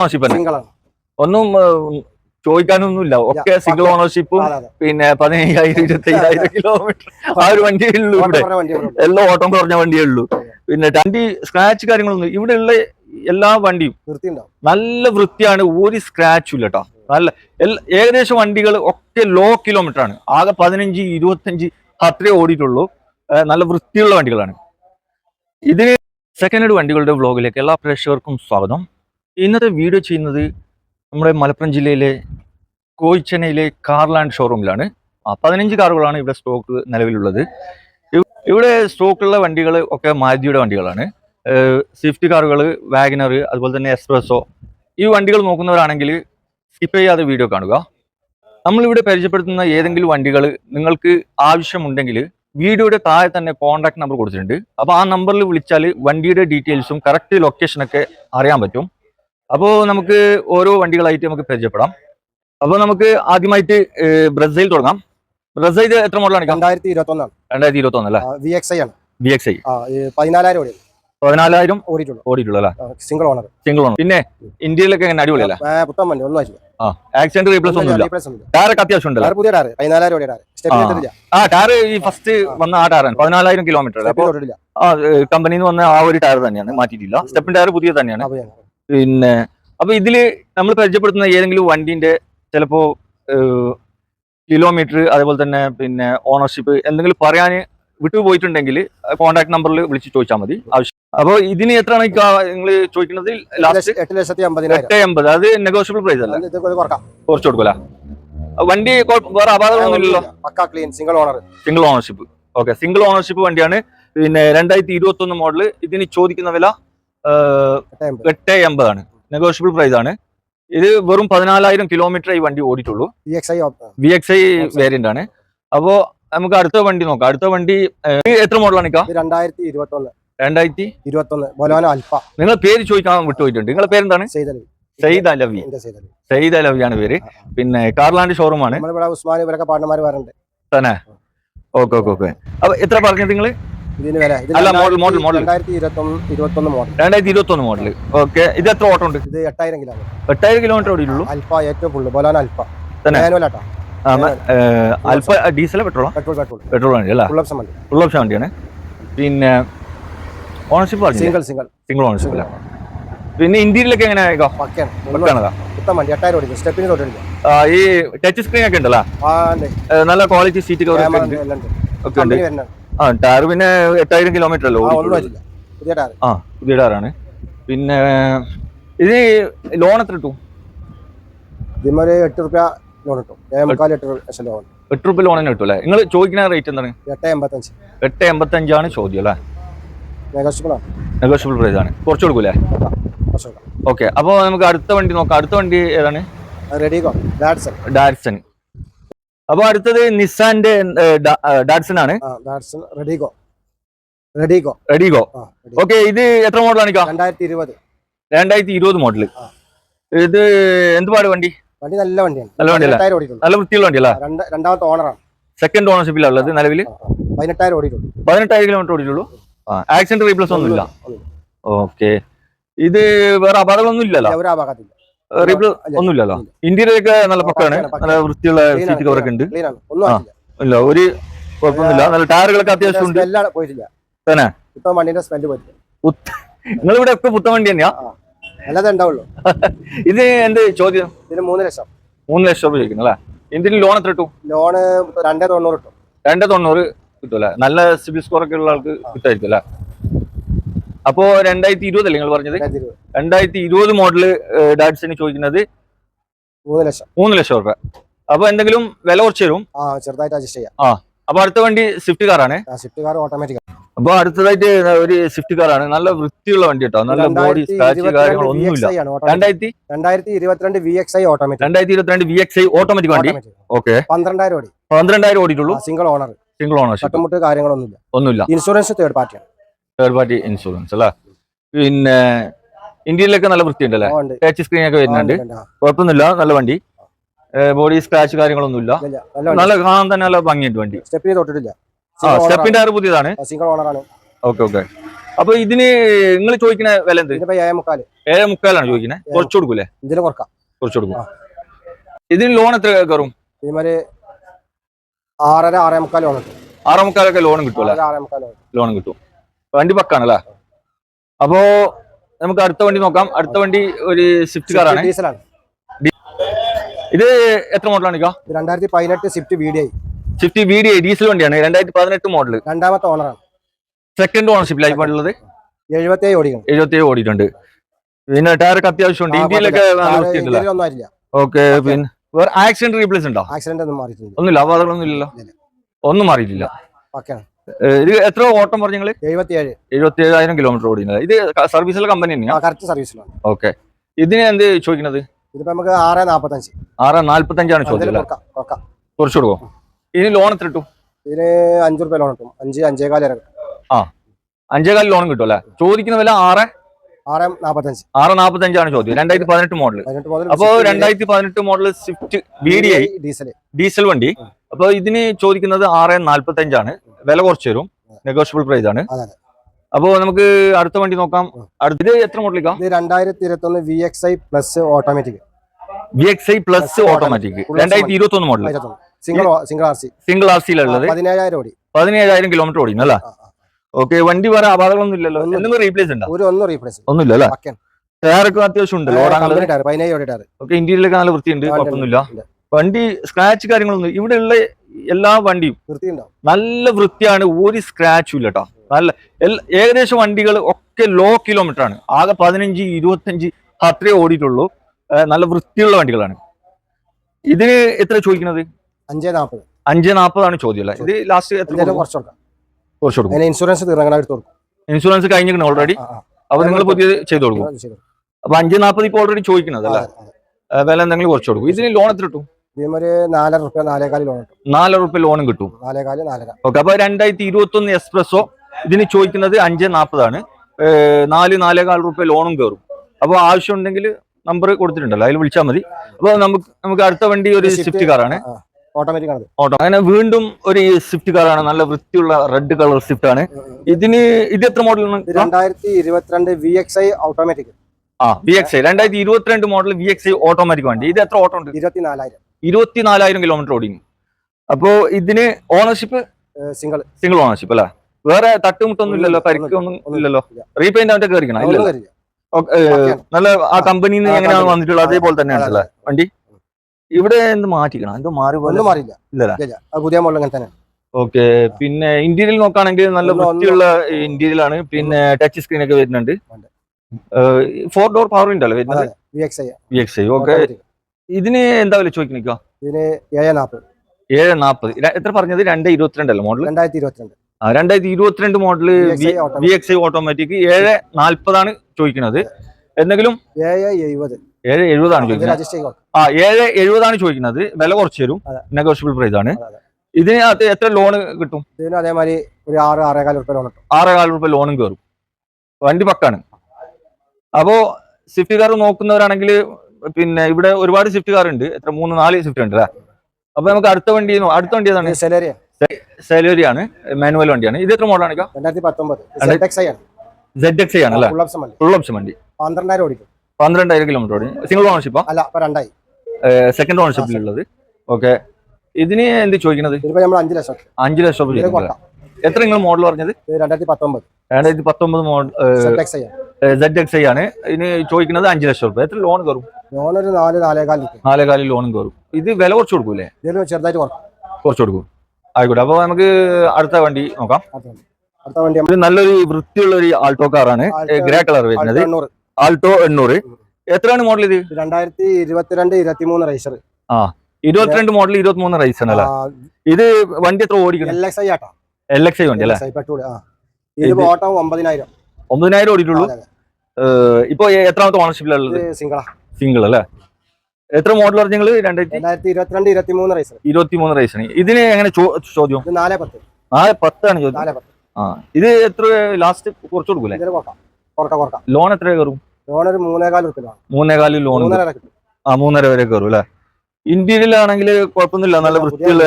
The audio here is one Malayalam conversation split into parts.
ഓണർഷിപ്പ് ഒന്നും ചോദിക്കാനൊന്നുമില്ല. ഒക്കെ സിംഗിൾ ഓണർഷിപ്പും പിന്നെ പതിനയ്യായിരം ഇരുപത്തി അയ്യായിരം കിലോമീറ്റർ ആ ഒരു വണ്ടിയേ ഉള്ളൂ ഇവിടെ. എല്ലാം ഓട്ടം കുറഞ്ഞ വണ്ടിയേ ഉള്ളൂ. പിന്നെ വണ്ടി സ്ക്രാച്ച് കാര്യങ്ങളൊന്നും ഇവിടെ ഉള്ള എല്ലാ വണ്ടിയും നല്ല വൃത്തിയാണ്. ഒരു സ്ക്രാച്ചും ഇല്ല കേട്ടോ നല്ല ഏകദേശം വണ്ടികൾ ഒക്കെ ലോ കിലോമീറ്റർ ആണ്. ആകെ പതിനഞ്ച് ഇരുപത്തഞ്ച് അത്രേ ഓടിയിട്ടുള്ളൂ. നല്ല വൃത്തിയുള്ള വണ്ടികളാണ്. ഇതിന് സെക്കൻഡ് വണ്ടികളുടെ വ്ളോഗിലേക്ക് എല്ലാ പ്രേക്ഷകർക്കും സ്വാഗതം. ഇന്നത്തെ വീഡിയോ ചെയ്യുന്നത് നമ്മുടെ മലപ്പുറം ജില്ലയിലെ കോയിച്ചെന്നൈയിലെ കാർലാൻഡ് ഷോറൂമിലാണ് ആ പതിനഞ്ച് കാറുകളാണ് ഇവിടെ സ്റ്റോക്ക് നിലവിലുള്ളത്. ഇവ്- ഇവിടെ സ്റ്റോക്കുള്ള വണ്ടികൾ ഒക്കെ മാരുതിയുടെ വണ്ടികളാണ്. സ്വിഫ്റ്റ് കാറുകൾ വാഗനർ അതുപോലെ തന്നെ എക്സ്പ്രസോ ഈ വണ്ടികൾ നോക്കുന്നവരാണെങ്കിൽ സ്കിപ്പ് ചെയ്യാതെ വീഡിയോ കാണുക. നമ്മളിവിടെ പരിചയപ്പെടുത്തുന്ന ഏതെങ്കിലും വണ്ടികൾ നിങ്ങൾക്ക് ആവശ്യമുണ്ടെങ്കിൽ വീഡിയോയുടെ താഴെ തന്നെ കോൺടാക്ട് നമ്പർ കൊടുത്തിട്ടുണ്ട്. അപ്പോൾ ആ നമ്പറിൽ വിളിച്ചാൽ വണ്ടിയുടെ ഡീറ്റെയിൽസും കറക്റ്റ് ലൊക്കേഷനൊക്കെ അറിയാൻ പറ്റും. അപ്പോൾ നമുക്ക് ഓരോ വണ്ടികളായിട്ട് നമുക്ക് പരിചയപ്പെടാം. അപ്പോൾ നമുക്ക് ആദ്യമായിട്ട് ബ്രസൈൽ തുടങ്ങാം. ബ്രസൈൽ എത്ര മോഡലാണ് രണ്ടായിരത്തി ഇരുപത്തി ഒന്നാണ് രണ്ടായിരത്തി ഇരുപത്തി വി എക്സ് ഐ ആണ്. വി എക്സ് ഐ പതിനാലായിരം ഓടി പതിനാലായിരം ഓടിയിട്ടുള്ളൂ. ഓടിയിട്ടുള്ളൂ അല്ലേ? സിംഗിൾ ഓണർ സിംഗിൾ ഓണർ പിന്നെ ഇന്ത്യയിലൊക്കെ എങ്ങനെ അടിപൊളിയല്ലേ? വണ്ടി ഒന്നും ആയിട്ടില്ല. ആക്സിഡന്റ് റീപ്ലേസ് ഒന്നുമില്ല. റീപ്ലേസ് ഒന്നുമില്ല. ടയറൊക്കെ അത്യാവശ്യം ഉണ്ടല്ലോ? കാർ പുതിയ ടാറ് പതിനാലായിരം ഓടിയ ആ. ടയർ ഈ ഫസ്റ്റ് വന്ന ആ ടയറാണ് പതിനാലായിരം കിലോമീറ്റർ കമ്പനിന്ന് കമ്പനിയിൽ നിന്ന് വന്ന ആ ഒരു ടയർ തന്നെയാണ്. മാറ്റിയിട്ടില്ല. സ്റ്റെപ്പിൻ ടയർ പുതിയ തന്നെയാണ്. പിന്നെ അപ്പൊ ഇതിൽ നമ്മൾ പരിചയപ്പെടുത്തുന്ന ഏതെങ്കിലും വണ്ടിന്റെ ചിലപ്പോ കിലോമീറ്റർ അതേപോലെ തന്നെ പിന്നെ ഓണർഷിപ്പ് എന്തെങ്കിലും പറയാൻ വിട്ടുപോയിട്ടുണ്ടെങ്കിൽ കോൺടാക്ട് നമ്പറിൽ വിളിച്ച് ചോദിച്ചാൽ മതി. ആവശ്യം. അപ്പോൾ ഇതിന് എത്രയാണ് നിങ്ങൾ ചോദിക്കുന്നത്? എട്ട് ലാസ്റ്റ് എട്ട് ലക്ഷത്തി എട്ട് എൺപത്. അത് നെഗോഷ്യബിൾ പ്രൈസ് അല്ല? കുറച്ച് കൊടുക്കൂല. വണ്ടി വേറെ അപാകമൊന്നുമില്ലല്ലോ പക്കാ clean single owner single ownership okay single ownership വണ്ടിയാണ്. പിന്നെ രണ്ടായിരത്തി ഇരുപത്തി ഒന്ന് മോഡൽ ഇതിന് ചോദിക്കുന്ന വില എട്ട് എൺപതാണ്. നെഗോഷ്യബിൾ പ്രൈസ് ആണ്. ഇത് വെറും പതിനാലായിരം കിലോമീറ്റർ ഈ വണ്ടി ഓടിയിട്ടുള്ളൂ. വി എക്സ് ഐ വേരിയന്റ് ആണ്. അപ്പോ നമുക്ക് അടുത്ത വണ്ടി നോക്കാം. അടുത്ത വണ്ടി എത്ര മോഡലാണ് രണ്ടായിരത്തി ഇരുപത്തൊന്ന് രണ്ടായിരത്തി ഇരുപത്തി ബൊലോന അൽഫ നിങ്ങൾ പേര് ചോദിക്കാൻ വിട്ടുപോയിട്ടുണ്ട്. നിങ്ങളുടെ പേരെന്താണ്? സയ്യിദ് അലവി സയ്യിദ് അലവിയാണ് പേര്. പിന്നെ കാർലാൻഡ് ഷോറൂം ആണ്. നമ്മളിവിടെ ഉസ്മാൻ ഇവരൊക്കെ പാർട്ണർമാർ വരണ്ട്. തന്നെ. Okay okay okay. അപ്പൊ എത്ര പറഞ്ഞത് നിങ്ങൾ ഇതിന് വില അല്ല, മോഡൽ മോഡൽ model. രണ്ടായിരത്തി ഇരുപത്തി ഒന്ന് ഇരുപത്തി ഒന്ന് മോഡൽ രണ്ടായിരത്തി ഇരുപത്തി ഒന്ന് മോഡൽ ഓക്കെ ഇത് എത്ര ഓട്ടം ഉണ്ട്? ഇത് എട്ടായിരം കിലോ എട്ടായിരം കിലോമീറ്റർ ഉള്ളൂ? അൽഫ ഏറ്റവും full Baleno Alpha? Manual auto. Alpha diesel പെട്രോളോ? Petrol petrol. Petrol വണ്ടി അല്ല? ഫുൾ ഓപ്ഷൻ വണ്ടി. ഫുൾ ഓപ്ഷൻ വണ്ടിയാണ്. പിന്നെ ownership single single single ownership അല്ല? പിന്നെ ഇന്ത്യയിലൊക്കെ എങ്ങനെ ഈ ടച്ച് സ്ക്രീൻ ഒക്കെ ഉണ്ടല്ലോ? നല്ല ക്വാളിറ്റി സീറ്റ് കവർ ഒക്കെ ഉണ്ട്. ആ ടയർ പിന്നെ എട്ടായിരം കിലോമീറ്റർ അല്ലോ ആ പുതിയ ടാറ് ആ പുതിയ ടയറാണ്. പിന്നെ ഇത് ലോൺ എത്ര കിട്ടും? ഇതിന്മേൽ എട്ട് റുപ്യ ലോൺ കിട്ടും. എട്ട് ലക്ഷം ലോൺ. എട്ട് രൂപ ലോൺ തന്നെ കിട്ടും അല്ലേ? നിങ്ങൾ ചോദിക്കുന്ന റേറ്റ് എന്താണ്? എട്ട് എൺപത്തഞ്ച് എട്ട് എൺപത്തഞ്ചാണ് ചോദ്യം അല്ലേ? നെഗോഷ്യബിൾ നെഗോഷ്യബിൾ പ്രൈസ് ആണ്. കുറച്ച് കൊടുക്കൂലേ? ഓക്കെ അപ്പോൾ നമുക്ക് അടുത്ത വണ്ടി നോക്കാം. അടുത്ത വണ്ടി ഏതാണ്? ഡാറ്റ്സൺ അപ്പോൾ അടുത്തത് നിസാന്റെ ഡാറ്റ്സൺ ആണ് ഡാഡ്സൺ റെഡിഗോ. ആ റെഡിക്കോ. ഓക്കെ ഇത് എത്ര മോഡലാണ് ആണ് രണ്ടായിരത്തി ഇരുപത് മോഡൽ ഇരുപത് മോഡൽ ഇത് എന്ത് പാട് വണ്ടി? വണ്ടി നല്ല വണ്ടിയാണ്. നല്ല വണ്ടി പതിനെട്ടായിരം ഓടിയിട്ടുള്ളൂ. നല്ല വൃത്തിയുള്ള വണ്ടി അല്ലേ ആ, രണ്ട് രണ്ടാമത്തെ ഓണറാണ്. സെക്കൻഡ് ഓണർഷിപ്പിലാണ് ഉള്ളത് നിലവിൽ പതിനെട്ടായിരം ഓടിയിട്ടുള്ളൂ. പതിനെട്ടായിരം കിലോമീറ്റർ ഓടിയിട്ടുള്ളൂ? ആക്സിഡന്റ് റീപ്ലേസ് ഒന്നുമില്ല. ഓക്കെ. ഇത് വേറെ അപകടങ്ങളൊന്നും ഇല്ലല്ലോ? ഒരു ഭാഗത്തില്ല റീപ്ലേസ് ഒന്നുമില്ലല്ലോ? ഇന്ത്യയിലൊക്കെ നല്ല പക്കാണ്. നല്ല വൃത്തിയുള്ള സീറ്റ് കവർ ഒക്കെ ഉണ്ട്. ഇല്ല ഒരു കുഴപ്പമൊന്നുമില്ല. നല്ല ടയറുകളൊക്കെ അത്യാവശ്യം ഉണ്ട്. പോയിട്ടില്ല. തന്നെ? ഇപ്പൊ വണ്ടിന്റെ സ്മെല്ല് പോയിട്ടില്ല. നിങ്ങൾ ഇവിടെ ഒക്കെ പുത്തൻ വണ്ടി തന്നെയാ? അല്ലാതെ ഉണ്ടാവുള്ളൂ. ഇത് എന്ത് ചോദ്യം? ഇതിന് മൂന്ന് ലക്ഷം. മൂന്ന് ലക്ഷം രൂപ ചോദിക്കുന്നു അല്ലേ? ഇതിന് ലോൺ എത്ര കിട്ടും? ലോണ് രണ്ടേ തൊണ്ണൂറ് കിട്ടും. രണ്ടേ തൊണ്ണൂറ് കിട്ടും അല്ലേ? നല്ല സിബിൽ സ്കോർ ഒക്കെ ഉള്ള ആൾക്ക് കിട്ടായിരിക്കും അല്ലേ? അപ്പോ രണ്ടായിരത്തി ഇരുപതല്ലേ നിങ്ങൾ പറഞ്ഞത്? രണ്ടായിരത്തി ഇരുപത് മോഡൽ ഡാഡ്സിന് ചോദിക്കുന്നത് മൂന്ന് ലക്ഷം. മൂന്ന് ലക്ഷം രൂപ അപ്പൊ എന്തെങ്കിലും വില കുറച്ച് തരും ആ ചെറുതായിട്ട് അഡ്ജസ്റ്റ് ചെയ്യാം. അപ്പൊ അടുത്ത വണ്ടി സ്വിഫ്റ്റ് കാറാണ് ആ സ്വിഫ്റ്റ് കാർ ഓട്ടോമാറ്റിക് അപ്പൊ അടുത്തതായിട്ട് ഒരു സ്വിഫ്റ്റ് കാറാണ് നല്ല വൃത്തിയുള്ള വണ്ടി കേട്ടോ. നല്ല ബോഡി സ്ക്രാച്ച് കാര്യങ്ങളൊന്നുമില്ല രണ്ടായിരത്തി രണ്ടായിരത്തി ഇരുപത്തിരണ്ട് വി എക്സ് ഐ ഓട്ടോമാറ്റിക് രണ്ടായിരത്തി? ഇരുപത്തിരണ്ട് വി എക്സ് ഐ ഓട്ടോമാറ്റിക് വണ്ടി. ഓക്കെ പന്ത്രണ്ടായിരം ഓടി. പന്ത്രണ്ടായിരം ഓടിയിട്ടുള്ളൂ. സിംഗിൾ ഓണർ സിംഗിൾ ഓണർ ചട്ടമുട്ട് കാര്യങ്ങളൊന്നുമില്ല. ഒന്നുമില്ല. ഇൻഷുറൻസ് തേർഡ് പാർട്ടിയാണ് തേർഡ് പാർട്ടി ഇൻഷുറൻസ് അല്ലേ? പിന്നെ ഇന്ത്യയിലൊക്കെ നല്ല വൃത്തിയുണ്ട് അല്ലേ ആ, ടച്ച് സ്ക്രീൻ ഒക്കെ വരുന്നുണ്ട്. കുഴപ്പമൊന്നുമില്ല നല്ല വണ്ടി. ബോഡി സ്ക്രാച്ച് കാര്യങ്ങളൊന്നുമില്ല. നല്ല കാണാൻ തന്നെ നല്ല ഭംഗിയുണ്ട് വണ്ടി. ആ സ്റ്റെപ്പിന്റെ ടയർ പുതിയതാണ്. ഓക്കെ ഓക്കെ അപ്പൊ ഇതിന് നിങ്ങൾ ചോദിക്കുന്ന വില എന്ത്? ഏഴ് മുക്കാൽ. ഏഴ് മുക്കാലാണ് ചോദിക്കുന്നത് കുറച്ചു കൊടുക്കൂലേ? കുറച്ചു കൊടുക്കും. ഇതിന് ലോൺ എത്ര കയറും? ആറര ആറേ മുക്കാൽ ലോൺ കിട്ടും. ആറേ മുക്കാലൊക്കെ ലോൺ കിട്ടും ആറേ ലോൺ കിട്ടും. വണ്ടി പക്കാണല്ലേ? അപ്പോ നമുക്ക് അടുത്ത വണ്ടി നോക്കാം. അടുത്ത വണ്ടി ഒരു സ്വിഫ്റ്റ് കാറാണ് ഡീസലാണ് ഇത് എത്ര മോഡലാണ് രണ്ടായിരത്തി പതിനെട്ട് Swift V D I Swift V D diesel വണ്ടിയാണ്. രണ്ടായിരത്തി പതിനെട്ട് മോഡൽ രണ്ടാമത്തെ ഓണറാണ് സെക്കൻഡ് ഓണർഷിപ്പിലായി ഉള്ളത്? എഴുപത്തേഴ് ഓടിക്കണം എഴുപത്തി ഓടിയിട്ടുണ്ട്. പിന്നെ ടയറൊക്കെ ഇന്ത്യയിലൊക്കെ വൃത്തിയുണ്ടല്ലോ? ഇന്ത്യയിൽ ഒന്നും ഓക്കെ പിന്നെ വേറെ ആക്സിഡന്റ് റീപ്ലേസ് ഉണ്ടോ? ആക്സിഡന്റ് ഒന്നും മാറിയിട്ടുണ്ട് ഒന്നുമില്ല. അപകടങ്ങളൊന്നും ഇല്ലല്ലോ. ഒന്നും മാറിയിട്ടില്ല. ഓക്കെയാണ് ഇത് എത്ര ഓട്ടം പറഞ്ഞു നിങ്ങൾ എഴുപത്തിയേഴ്. എഴുപത്തി ഏഴായിരം കിലോമീറ്റർ ഓടിയുന്നത് ഇത് സർവീസിലെ കമ്പനി ആ തന്നെയാണ് കറക്റ്റ് സർവീസിലാണ് ഓക്കെ ഇതിന് എന്ത് ചോദിക്കുന്നത്? ഇതിപ്പോ നമുക്ക് ആറ് നാപ്പത്തഞ്ച്. ആറ് നാല്പത്തഞ്ചാണ് കൊടുക്കാം കുറച്ച് കൊടുക്കും ഇനി ലോൺ എത്ര കിട്ടും? ഇതിന് അഞ്ചു റുപ്യ ലോൺ കിട്ടും. അഞ്ച് അഞ്ചേകാൽ വരെ കിട്ടും. അഞ്ചേകാൽ ലോൺ കിട്ടും അല്ലേ? ചോദിക്കുന്ന വില ആറ്? ആറ് നാപ്പത്തഞ്ച്. ആറ് നാപ്പത്തഞ്ചാണ് ചോദ്യം. രണ്ടായിരത്തി പതിനെട്ട് മോഡൽ അപ്പോ രണ്ടായിരത്തി പതിനെട്ട് model Swift B D I diesel diesel വണ്ടി. അപ്പൊ ഇതിന് ചോദിക്കുന്നത് ആറ് നാല്പത്തി അഞ്ചാണ് വില കുറച്ച് വരും. നെഗോഷ്യബിൾ പ്രൈസ് ആണ്. അപ്പോ നമുക്ക് അടുത്ത വണ്ടി നോക്കാം. അടുത്തത് എത്ര മോഡലിക്കാം രണ്ടായിരത്തി ഇരുപത്തി ഒന്ന് V X I plus automatic V X I plus automatic രണ്ടായിരത്തി ഇരുപത്തി ഒന്ന് model single single R C single R സിയിലുള്ളത് പതിനേഴായിരം ഓടി. പതിനേഴായിരം കിലോമീറ്റർ ഓടിക്കുന്നു അല്ലേ. ഓക്കെ വണ്ടി വേറെ അപകടങ്ങളൊന്നും ഇല്ലല്ലോ. ഒന്നും എന്തെങ്കിലും റീപ്ലേസ് ഉണ്ടോ? ഒരു ഒന്നും റീപ്ലേസ് ഒന്നുമില്ല അല്ലേ? ടയർ ടയറൊക്കെ അത്യാവശ്യം ഉണ്ട്. ലോഡാണുള്ളത് ടയർ പതിനേഴ് ഓടി ടയർ ഓക്കെ ഇന്ത്യയിലൊക്കെ നല്ല വൃത്തിയുണ്ട്. കുഴപ്പമൊന്നുമില്ല. വണ്ടി സ്ക്രാച്ച് കാര്യങ്ങളൊന്നും ഇവിടെയുള്ള എല്ലാ വണ്ടിയും നല്ല വൃത്തിയാണ് ഒരു സ്ക്രാച്ചും ഇല്ല കേട്ടോ നല്ല ഏകദേശം വണ്ടികൾ ഒക്കെ ലോ കിലോമീറ്റർ ആണ്. ആകെ പതിനഞ്ച് ഇരുപത്തഞ്ച് അത്രേ ഓടിയിട്ടുള്ളൂ. നല്ല വൃത്തിയുള്ള വണ്ടികളാണ്. ഇതിന് എത്ര ചോദിക്കുന്നത്? അഞ്ചേ നാൽപ്പത് അഞ്ച് നാൽപ്പതാണ് ചോദ്യം. അല്ലേ ഇത് ലാസ്റ്റ് എത്ര? കുറച്ച് കൊടുക്കും. ഇൻഷുറൻസ് ഇൻഷുറൻസ് കഴിഞ്ഞിരിക്കണം ഓൾറെഡി. അപ്പൊ നിങ്ങൾ പുതിയത് ചെയ്ത് കൊടുക്കും. അപ്പൊ അഞ്ച് നാൽപ്പത് ഇപ്പൊ ഓൾറെഡി ചോദിക്കുന്നത് അല്ലേ വില എന്തെങ്കിലും കുറച്ച് കൊടുക്കും. ഇതിന് ലോൺ എത്ര കിട്ടും? നാലര റുപ്യ നാലേകാൽ ലോൺ കിട്ടും. നാലര റുപ്യ ലോണും കിട്ടും. നാലേകാൽ നാലര. ഓക്കെ അപ്പൊ രണ്ടായിരത്തി ഇരുപത്തി ഒന്ന് എക്സ്പ്രസോ ഇതിന് ചോദിക്കുന്നത് അഞ്ച് നാൽപ്പതാണ് നാല് നാലേകാൽ റുപ്യ ലോണും കയറും അപ്പോൾ ആവശ്യമുണ്ടെങ്കിൽ നമ്പർ കൊടുത്തിട്ടുണ്ടല്ലോ അതിൽ വിളിച്ചാൽ മതി. അപ്പോൾ നമുക്ക് നമുക്ക് അടുത്ത വണ്ടി ഒരു സ്വിഫ്റ്റ് കാറാണ് ഓട്ടോമാറ്റിക് ആണ്. ഓട്ടോ അങ്ങനെ വീണ്ടും ഒരു സ്വിഫ്റ്റ് കാറാണ് നല്ല വൃത്തിയുള്ള റെഡ് കളർ സ്വിഫ്റ്റ് ആണ്. ഇതിന് ഇത് എത്ര മോഡൽ മോഡലാണ് രണ്ടായിരത്തി ഇരുപത്തിരണ്ട് വി എക്സ് ഐ ഓട്ടോമാറ്റിക് ആ വി എക്സ് ഐ രണ്ടായിരത്തി ഇരുപത്തിരണ്ട് model V X I automatic വണ്ടി. ഇത് എത്ര ഓട്ടോ ഉണ്ട്? ഇരുപത്തിനാലായിരം. ഇരുപത്തിനാലായിരം കിലോമീറ്റർ ഓടി അപ്പോ ഇതിന് ഓണർഷിപ്പ് സിംഗിൾ സിംഗിൾ ഓണർഷിപ്പ് അല്ലേ? വേറെ തട്ടുമുട്ടൊന്നും ഇല്ലല്ലോ പരിക്കൊന്നും ഇല്ലല്ലോ? റീപെയിന്റ് അവന്റെ കയറിക്കണം? ഇല്ലല്ലോ. നല്ല ആ കമ്പനിയിൽ നിന്ന് എങ്ങനെയാണ്. വന്നിട്ടുള്ളത്? അതേപോലെ തന്നെയാണ് അല്ലേ? വണ്ടി? ഇവിടെ എന്ത് മാറ്റിക്കണം? എന്തോ മാറി പോലെ? മാറിയില്ല. ഇല്ലല്ല പുതിയ മോഡൽ അങ്ങനെ തന്നെ ഓക്കെ പിന്നെ ഇന്റീരിയൽ നോക്കുകയാണെങ്കിൽ നല്ല വൃത്തിയുള്ള ഇന്റീരിയൽ ആണ് പിന്നെ ടച്ച് സ്ക്രീൻ ഒക്കെ വരുന്നുണ്ട്. ഫോർ ഡോർ പവർ ഉണ്ടല്ലോ വരുന്നത്? അതെ V X V X I okay ഇതിന് എന്താ വില ചോദിക്കണിക്കോ? ഇതിന് ഏഴ് നാൽപ്പത് ഏഴ് നാൽപ്പത് എത്ര പറഞ്ഞത്? രണ്ട് ഇരുപത്തിരണ്ട് അല്ലേ മോഡൽ രണ്ടായിരത്തി ഇരുപത്തിരണ്ട് രണ്ടായിരത്തി ഇരുപത്തിരണ്ട് model. V X I automatic ഏഴ് നാൽപ്പതാണ് ചോദിക്കുന്നത് എന്തെങ്കിലും? ഏഴ് എഴുപത്. ഏഴ് എഴുപതാണ് ചോദിക്കുന്നത് ആ ഏഴ് എഴുപതാണ് ചോദിക്കുന്നത് വില കുറച്ച് തരും. നെഗോഷ്യബിൾ പ്രൈസ് ആണ്. ഇതിന് അത്. എത്ര ലോൺ കിട്ടും? ഇതിന് അതേമാതിരി ഒരു ആറ് ആറേകാൽ റുപ്യ ലോൺ കിട്ടും. ആറേകാൽ രൂപ ലോണും കയറും വണ്ടി പക്കാണ്. അപ്പോ സ്വിഫ്റ്റ് കാർ നോക്കുന്നവരാണെങ്കിൽ പിന്നെ ഇവിടെ ഒരുപാട് സ്വിഫ്റ്റ് കാർ ഉണ്ട് എത്ര? മൂന്ന് നാല് സ്വിഫ്റ്റ് ഉണ്ട് അല്ലേ? അപ്പൊ നമുക്ക് അടുത്ത വണ്ടി അടുത്ത വണ്ടി ഏതാണ്? സെലോരി ആണ് മാനുവൽ വണ്ടിയാണ്. ഇത് എത്ര മോഡലാണ് സെഡ് എക്സ് ആണ്. അല്ലേ? ഫുൾ ഓപ്ഷൻ വണ്ടി. പന്ത്രണ്ടായിരം ഓടിക്കും. പന്ത്രണ്ടായിരം കിലോമീറ്റർ ഓടി സിംഗിൾ ഓണർഷിപ്പാ അല്ല രണ്ടായി. സെക്കൻഡ് ഓണർഷിപ്പിലുള്ളത് ഓക്കെ ഇതിന് എന്ത് ചോദിക്കുന്നത് അഞ്ചു ലക്ഷം. അഞ്ച് ലക്ഷം എത്ര നിങ്ങൾ മോഡൽ പറഞ്ഞത്? രണ്ടായിരത്തി പത്തൊമ്പത് രണ്ടായിരത്തി പത്തൊമ്പത് മോഡൽ സെഡ് എക്സ് ഐ ആണ്. ഇതിന് ചോദിക്കുന്നത് അഞ്ചു ലക്ഷം രൂപ. എത്ര ലോൺ കയറും ലോൺ ഒരു നാല് കിട്ടും. നാലേകാലിൽ ലോണും കയറും ഇത് വില കുറച്ച് കൊടുക്കൂലേ? ഇതിന് ചെറുതായിട്ട് കുറക്കും കുറച്ച് കൊടുക്കും. ആയിക്കോട്ടെ അപ്പോൾ നമുക്ക് അടുത്ത വണ്ടി നോക്കാം. അടുത്ത വണ്ടി. നല്ലൊരു വൃത്തിയുള്ള ഒരു ആൾട്ടോ കാറാണ് ഗ്രേ കളർ വരുന്നത്. ആൾട്ടോ എണ്ണൂറ്. എത്രയാണ് മോഡൽ ഇത്? രണ്ടായിരത്തി ഇരുപത്തിരണ്ട് ഇരുപത്തി മൂന്ന് റൈസർ ഇരുപത്തിരണ്ട് മോഡൽ ഇരുപത്തിമൂന്ന് റൈസ് ആണ് അല്ലേ ഇത് വണ്ടി എത്ര ഓടിക്കണം? L X I auto. L X I വണ്ടി അല്ലേ ആ. ഇത് ഓട്ടം ഒമ്പതിനായിരം. ഒമ്പതിനായിരം ഓടിയിട്ടുള്ളൂ? ഇപ്പൊ എത്രാമത്തെ ഓണർഷിപ്പിലുള്ളത് സിംഗിളാ സിംഗിൾ അല്ലേ? എത്ര മോഡൽ പറഞ്ഞു നിങ്ങൾ രണ്ടായിരത്തി രണ്ടായിരത്തി ഇരുപത്തിരണ്ട് ഇരുപത്തി മൂന്ന് റൈസർ ഇരുപത്തി മൂന്ന് റൈസാണ് ഇതിന് എങ്ങനെ ചോദ്യം? നാല് പത്ത്. നാല് പത്താണ് ചോദ്യം? ആ. ഇത് എത്ര ലാസ്റ്റ് കുറച്ച് കൊടുക്കൂലേ? ലോൺ എത്ര കയറും? ലോൺ ഒരു മൂന്നേകാൽ ലോൺ ആ മൂന്നര വരെ കയറും അല്ലേ? ഇന്ത്യയിൽ ആണെങ്കിൽ കുഴപ്പമൊന്നുമില്ല. നല്ല വൃത്തിയുള്ള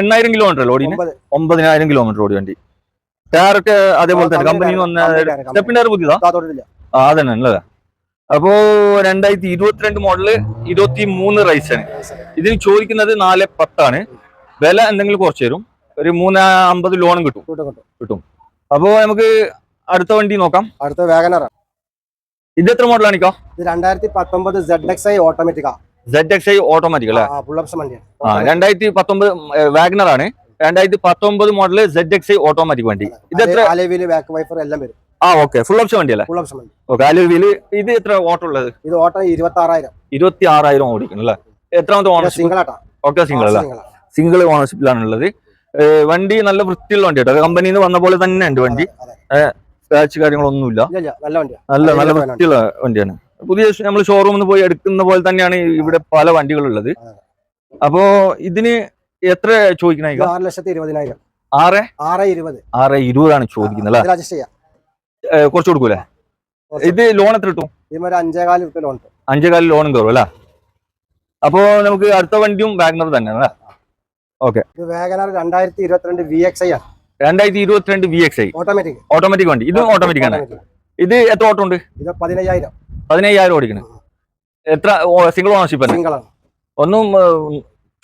എണ്ണായിരം കിലോമീറ്റർ അല്ലേ ഓടിന്? ഒമ്പതിനായിരം കിലോമീറ്റർ ഓടി വണ്ടി. ടയറൊക്കെ അതേപോലെ തന്നെ. കമ്പനി വന്ന സ്റ്റെപ്പിന്റെ ടയർ പുതിയതാ? ആ അതന്നെ അല്ലേ? അപ്പോ രണ്ടായിരത്തി ഇരുപത്തിരണ്ട് മോഡൽ ഇരുപത്തി മൂന്ന് റൈസാണ് ഇതിന് ചോദിക്കുന്നത് നാല് പത്താണ്. വില എന്തെങ്കിലും കുറച്ച് തരും. ഒരു മൂന്ന് അമ്പത് ലോണും കിട്ടും. കിട്ടും അപ്പോ നമുക്ക് അടുത്ത വണ്ടി നോക്കാം. അടുത്ത വാഗനർ ഇത് എത്ര മോഡലാണിക്കോ ഇത് രണ്ടായിരത്തി പത്തൊമ്പത് സെഡ് എക്സ് ഐ ഓട്ടോമാറ്റിക്കാ സെഡ് എക്സ് ഐ ഓട്ടോമാറ്റിക് അല്ലേ? ഫുൾ ഓപ്ഷൻ വണ്ടിയാണ് ആ രണ്ടായിരത്തി പത്തൊമ്പത് വാഗ്നർ ആണ്. രണ്ടായിരത്തി പത്തൊമ്പത് model Z X I automatic വണ്ടി ഇത് എത്ര ബാക്ക് വൈഫർ എല്ലാം വരും. ആ ഓക്കെ ഫുൾ ഓപ്ഷൻ വണ്ടി അല്ലേ ഫുൾ ഓപ്ഷൻ വണ്ടി ഓക്കെ അലുവിൽ ഇത് എത്ര ഓട്ടോ ഉള്ളത്? ഇത് ഓട്ടോ ഇരുപത്തി ആറായിരം ഇരുപത്തി ആറായിരം ഓടിക്കണം അല്ലേ? എത്രാമത്തെ ഓണർഷിപ്പ് സിംഗിൾ ആട്ടാ. ഓക്കെ സിംഗിൾ അല്ല? സിംഗിൾ ഓണർഷിപ്പിലാണുള്ളത് ഓണർഷിപ്പിലാണ് ഉള്ളത്. വണ്ടി നല്ല വൃത്തിയുള്ള വണ്ടി കേട്ടോ കമ്പനിയിൽ നിന്ന് വന്ന പോലെ തന്നെ ഉണ്ട് വണ്ടി. സ്ക്രാച്ച് കാര്യങ്ങളൊന്നുമില്ല. നല്ല നല്ല വൃത്തിയുള്ള വണ്ടിയാണ്. പുതിയ നമ്മൾ ഷോറൂമിൽ നിന്ന് പോയി എടുക്കുന്ന പോലെ തന്നെയാണ് ഇവിടെ പല വണ്ടികളുള്ളത്. അപ്പോ ഇതിന് എത്ര ചോദിക്കണ ആറ് ലക്ഷത്തി ഇരുപതിനായിരം. ആറ്? ആറ് ഇരുപത്. ആറ് ഇരുപതാണ് ചോദിക്കുന്നത് അല്ലേ ഇതിൽ അഡ്ജസ്റ്റ് ചെയ്യാം ഏഹ് കുറച്ച് കൊടുക്കൂലേ? ഇത് ലോൺ എത്ര കിട്ടും? അഞ്ചേകാൽ റുപ്യ ലോൺ അഞ്ചേകാൽ ലോണും കയറും അല്ലേ? അപ്പോ നമുക്ക് അടുത്ത വണ്ടിയും വാഗ്നർ തന്നെ അല്ലേ? വേഗനാർ രണ്ടായിരത്തി ഇരുപത്തിരണ്ട് വി എക്സ് ഐ ആണ്. രണ്ടായിരത്തി ഇരുപത്തിരണ്ട് V X I automatic automatic വണ്ടി. ഇത് ഓട്ടോമാറ്റിക് ആണ്. ഇത് എത്ര ഓട്ടോ ഉണ്ട്? ഇത് പതിനയ്യായിരം. പതിനയ്യായിരം ഓടിക്കണം. എത്ര സിംഗിൾ ഓണർഷിപ്പ് തന്നെ സിംഗിൾ ആണ്. ഒന്നും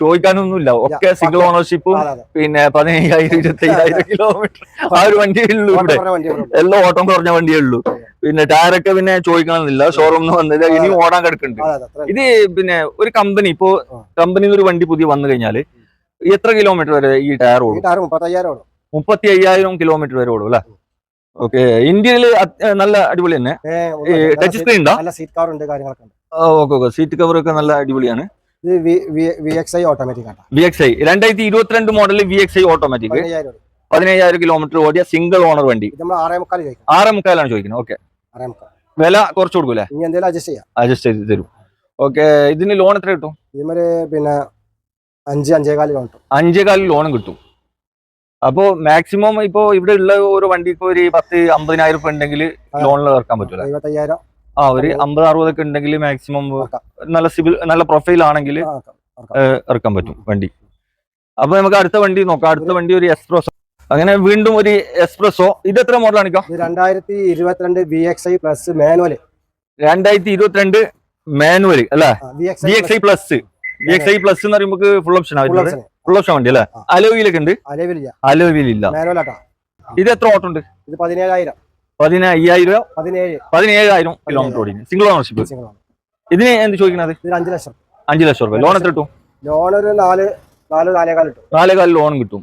ചോദിക്കാനൊന്നുമില്ല. ഒക്കെ സിംഗിൾ ഓണർഷിപ്പും പിന്നെ പതിനയ്യായിരം ഇരുപത്തയ്യായിരം കിലോമീറ്റർ ആ ഒരു വണ്ടിയേ ഉള്ളൂ ഇവിടെ. എല്ലാം ഓട്ടം കുറഞ്ഞ വണ്ടിയേ ഉള്ളൂ പിന്നെ ടയറൊക്കെ പിന്നെ ചോദിക്കണമെന്നില്ല. ഷോറൂമിൽ വന്നില്ല ഇനിയും ഓടാൻ കിടക്കുന്നുണ്ട്. ഇത് പിന്നെ ഒരു കമ്പനി ഇപ്പോ. കമ്പനിയിൽ ഒരു വണ്ടി പുതിയ വന്നു കഴിഞ്ഞാൽ എത്ര കിലോമീറ്റർ വരെ ഈ ടയർ ഓടും? മുപ്പത്തി അയ്യായിരം കിലോമീറ്റർ വരെ ഓടും അല്ലെ? ഓക്കെ. ഇന്ത്യയിൽ നല്ല അടിപൊളി തന്നെ. ടച്ച് സ്ക്രീൻ ഉണ്ടോ? സീറ്റ് കവർ കാര്യങ്ങളൊക്കെ ഉണ്ട്. Okay okay. സീറ്റ് കവർ ഒക്കെ നല്ല അടിപൊളിയാണ്. രണ്ടായിരത്തി ഇരുപത്തിരണ്ട് model V X I automatic പതിനയ്യായിരം കിലോമീറ്റർ ഓടിയ സിംഗിൾ ഓണർ വണ്ടി. നമ്മൾ ആറേ മുക്കാലാണ് ചോദിക്കുന്നത്. ഓക്കെ വില കുറച്ച് കൊടുക്കൂലേ അഡ്ജസ്റ്റ് ചെയ്യാം. അഡ്ജസ്റ്റ് ചെയ്ത് തരും. ഓക്കെ ഇതിന് ലോൺ എത്ര കിട്ടും? പിന്നെ അഞ്ച് അഞ്ചേകാൽ ലോൺ കിട്ടും. അഞ്ചേകാൽ ലോണും കിട്ടും. അപ്പോ മാക്സിമം ഇപ്പോ ഇവിടെ ഉള്ള ഒരു വണ്ടിക്ക് ഒരു പത്ത് അമ്പതിനായിരം രൂപ ഉണ്ടെങ്കിൽ ലോണിൽ ഇറക്കാൻ പറ്റൂല. ആ ഒരു അമ്പത് അറുപതൊക്കെ ഉണ്ടെങ്കിൽ മാക്സിമം നല്ല സിവിൽ നല്ല പ്രൊഫൈൽ ആണെങ്കിൽ ഇറക്കാൻ പറ്റും വണ്ടി. അപ്പൊ നമുക്ക് അടുത്ത വണ്ടി നോക്കാം. അടുത്ത വണ്ടി ഒരു എക്സ്പ്രസോ അങ്ങനെ വീണ്ടും ഒരു എക്സ്പ്രസോ ഇത് എത്ര മോഡലാണ് രണ്ടായിരത്തി ഇരുപത്തിരണ്ട് B X I plus manual രണ്ടായിരത്തി ഇരുപത്തിരണ്ട് മാനുവൽ അല്ലെ? V X I plus B X I plus എന്ന് പറയുമ്പോൾ ഫുൾ ഓപ്ഷൻ ഫുൾ ഓപ്ഷൻ വണ്ടി അല്ലെ? അലോവിയിലൊക്കെ ഉണ്ട്? അലോവിയിലില്ല ഇത് എത്ര ഓട്ടം ഉണ്ട്? ഇത് പതിനേഴായിരം. പതിനയ്യായിരം പതിനേഴ്. പതിനേഴായിരം കിലോമീറ്റർ ഓടി സിംഗിൾ ഓണർഷിപ്പ് സിംഗിൾ ആണ് ഇതിന് എന്ത് ചോദിക്കുന്നത് ഇത് അഞ്ച് ലക്ഷം. അഞ്ചു ലക്ഷം രൂപ. ലോൺ എത്ര കിട്ടും? ലോൺ ഒരു നാല് നാല് നാലേകാൽ കിട്ടും. നാലേകാൽ ലോൺ കിട്ടും.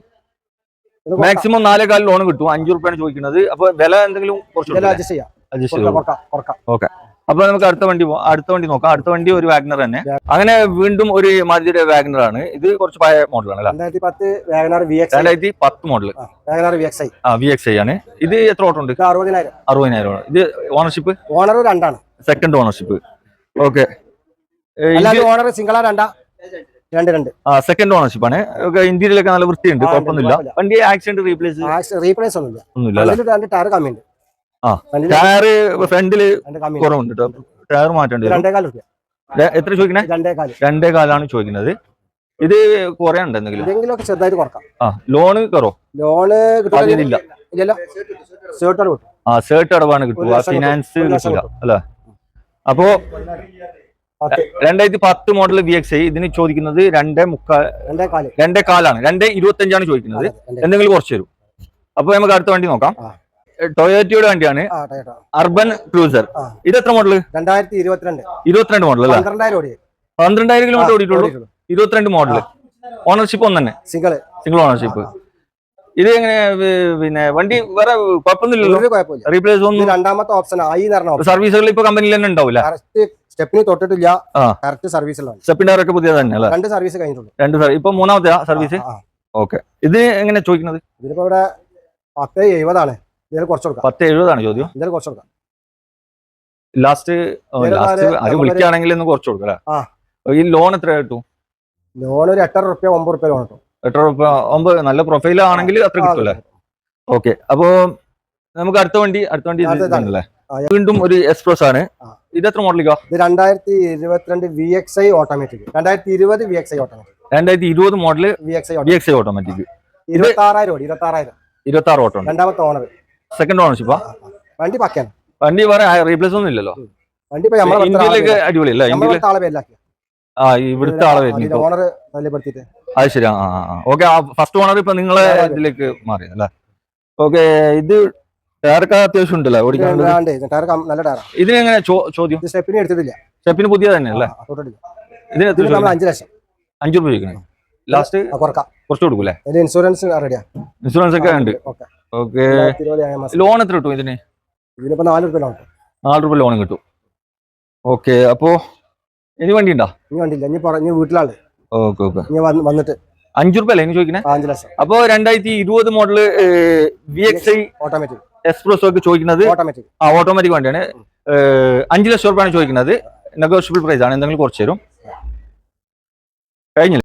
ഇത് കൊടുക്കാം. മാക്സിമം നാലേകാൽ ലോൺ കിട്ടും. അഞ്ചു റുപ്യാണ് ചോദിക്കുന്നത് അപ്പൊ വില എന്തെങ്കിലും കുറച്ച്. അഡ്ജസ്റ്റ് ചെയ്യാം. കൊടുക്കാം, ചെയ്തോളൂ. കൊടുക്കാം കൊടുക്കാം. അപ്പൊ നമുക്ക് അടുത്ത വണ്ടി പോവാം അടുത്ത വണ്ടി നോക്കാം. അടുത്ത വണ്ടി ഒരു വാഗ്നർ തന്നെ. അങ്ങനെ വീണ്ടും ഒരു മാരുതിയുടെ വാഗ്നർ ആണ് ഇത് കുറച്ച് പഴയ മോഡലാണ് ആണ് രണ്ടായിരത്തി പത്ത് വാഗനാർ വി എക്സ് രണ്ടായിരത്തി പത്ത് model WagonR V X I ആ വി എക്സ് ഐ ആണ്. ഇത് എത്ര ഓട്ടം ഉണ്ട്? അറുപതിനായിരം. അറുപതിനായിരം ആണ്. ഇത് ഓണർഷിപ്പ് ഓണർ രണ്ടാണ്. സെക്കൻഡ് ഓണർഷിപ്പ് ഓക്കെ ഓണർ സിംഗിളാ രണ്ടാ? രണ്ട് രണ്ട്. ആ സെക്കൻഡ് ഓണർഷിപ്പ് ആണ്. ഇന്ത്യയിലൊക്കെ നല്ല വൃത്തിയുണ്ട്. കുഴപ്പമൊന്നുമില്ല. വണ്ടി ആക്സിഡന്റ് റീപ്ലേസ് റീപ്ലേസ് ഒന്നുമില്ല. ഒന്നുമില്ല ടയർ കമ്മിയുണ്ട്. ആ. ടയർ ഫ്രണ്ടിൽ രണ്ട് കുറവുണ്ട് കേട്ടോ ടയർ മാറ്റേണ്ടി വരും. എത്ര ചോദിക്കണേ? രണ്ടേ കാലാണ് ചോദിക്കുന്നത് ഇത് കുറയുണ്ട് എന്തെങ്കിലും? ചെറുതായിട്ട് കുറക്കാം. ആ ലോണ് കറോ? ലോണ് കിട്ടില്ല അതിലില്ല ആ സേർട്ട് അടവാണ് കിട്ടുക ഫിനാൻസ് കിട്ടില്ല അല്ലെ? അപ്പോ രണ്ടായിരത്തി പത്ത് മോഡൽ വി എക്സ് ഐ ഇതിന് ചോദിക്കുന്നത് രണ്ടേ മുക്കാൽ രണ്ടേ കാലാണ് രണ്ടേ ഇരുപത്തി അഞ്ചാണ് ചോദിക്കുന്നത് എന്തെങ്കിലും കുറച്ച് തരും. അപ്പൊ നമുക്ക് അടുത്ത വണ്ടി നോക്കാം. ടൊയോറ്റയുടെ വണ്ടിയാണ് അർബൻ ക്രൂസർ. ഇത് എത്ര മോഡൽ രണ്ടായിരത്തി ഇരുപത്തിരണ്ട് ഇരുപത്തിരണ്ട് മോഡൽ അല്ലേ? പന്ത്രണ്ടായിരം കിലോമീറ്റർ ഓടിയിട്ടുള്ളൂ. ഇരുപത്തിരണ്ട് മോഡൽ ഓണർഷിപ്പ് ഒന്ന് തന്നെ സിംഗിൾ സിംഗിൾ ഓണർഷിപ്പ് ഇത് എങ്ങനെ പിന്നെ വണ്ടി വേറെ കുഴപ്പമൊന്നുമില്ലല്ലോ? റീപ്ലേസ് ഒന്നും രണ്ടാമത്തെ ഓപ്ഷൻ ആയി സർവീസുകൾ ഇപ്പൊ കമ്പനിയിൽ തന്നെ ഉണ്ടാവില്ല സ്റ്റെപ്പിന് തൊട്ടിട്ടില്ല. കറക്റ്റ് സർവീസിലാണ് സ്റ്റെപ്പിന്റെ അവരൊക്കെ പുതിയത് തന്നെ രണ്ട് സർവീസ് കഴിഞ്ഞിട്ടുള്ളൂ. രണ്ട് സർവീസ് ഇപ്പൊ മൂന്നാമത്തെ സർവീസ്. ഓക്കെ ഇത് എങ്ങനെ ചോദിക്കുന്നത്? ഇതിപ്പോ ഇവിടെ പത്ത് എഴുപതാണ്. ഇതിൽ കുറച്ച് കൊടുക്കാം. പത്ത് എഴുപതാണ് ചോദ്യം. ഇതിൽ കുറച്ച് കൊടുക്കാം. ലാസ്റ്റ് ലാസ്റ്റ് അത് വിളിക്കുകയാണെങ്കിൽ ഒന്ന് കുറച്ച് കൊടുക്കാം. ഈ ലോൺ എത്ര കിട്ടും? ലോൺ ഒരു എട്ടര റുപ്യ ഒമ്പത് റുപ്യ ലോൺ കിട്ടും. എട്ടര റുപ്യ ഒമ്പത് നല്ല പ്രൊഫൈൽ ആണെങ്കിൽ അത്ര കിട്ടുമല്ലേ ഓക്കെ അപ്പോ നമുക്ക് അടുത്ത വണ്ടി അടുത്ത വണ്ടി വീണ്ടും ഒരു എക്സ്പ്രസ് ആണ്. ഇത് എത്ര മോഡലിക്കോ ഇത് രണ്ടായിരത്തി ഇരുപത്തിരണ്ട് വി എക്സ് ഐ ഓട്ടോമാറ്റിക് രണ്ടായിരത്തി ഇരുപത് വി എക്സ് ഐ ഓട്ടോമാറ്റിക് രണ്ടായിരത്തി ഇരുപത് model V X I V X I automatic ഇരുപത്തി ആറായിരം ഇരുപത്തി ആറായിരം ഇരുപത്തി ആറ് ഓട്ടോ രണ്ടാമത്തെ ഓണർ സെക്കൻഡ് ഓണർഷിപ്പാ വണ്ടി പക്കയാണ്. വണ്ടി വേറെ റീപ്ലേസ് ഒന്നും ഇല്ലല്ലോ? വണ്ടി ഇന്ത്യയിലേക്ക് അടിപൊളിയല്ല? ആ ഇവിടുത്തെ ആളെ വരുന്നു ഓണർ തല്ലിപ്പെടുത്തിയിട്ട്. അത് ശരി ആ ഓക്കെ ഫസ്റ്റ് ഓണർ ഇപ്പൊ നിങ്ങളെ. ഇതിലേക്ക് മാറി അല്ലേ? ഓക്കെ ഇത് ടയറൊക്കെ അത്യാവശ്യം ഉണ്ടല്ലോ ഓടിക്കാൻ വേണ്ടേ? ടയർ കം- നല്ല ടയറാണ് എങ്ങനെ ചോദ്യം? ഇത് സ്റ്റെപ്പിന് എടുത്തിട്ടില്ല. സ്റ്റെപ്പിന് പുതിയ തന്നെ അല്ലേ? ഇതിന്? അഞ്ച് ലക്ഷം. അഞ്ചു രൂപ ചോദിക്കണേ. ലാസ്റ്റ് കുറച്ച് കൊടുക്കൂലേ? ഇൻഷുറൻസ് റെഡിയാ ഇൻഷുറൻസ് ഒക്കെ ഉണ്ട്. ഓക്കെ. ഓക്കെ. ലോൺ എത്ര കിട്ടും ഇതിന്? ഇതിനിപ്പോ നാല് രൂപ ലോൺ നാല് രൂപ ലോൺ കിട്ടും. ഓക്കെ അപ്പോ ഇനി വണ്ടി ഉണ്ടോ ഇനി വണ്ടി ഇനി പുറ- ഇനി വീട്ടിലാണ് ഓക്കെ ഓക്കെ. ഇനി വന്നിട്ട്. അഞ്ചു രൂപ അല്ലേ ഇനി ചോദിക്കണേ അഞ്ചു ലക്ഷം. അപ്പോ രണ്ടായിരത്തി ഇരുപത് model V X I automatic express ഒക്കെ ചോദിക്കുന്നത് ഓട്ടോമാറ്റിക് ആ ഓട്ടോമാറ്റിക് വണ്ടിയാണ്. അഞ്ച് ലക്ഷം രൂപയാണ് ചോദിക്കുന്നത്. നെഗോഷ്യബിൾ പ്രൈസ് ആണ്. എന്തെങ്കിലും കുറച്ച് തരും. കഴിഞ്ഞില്ല?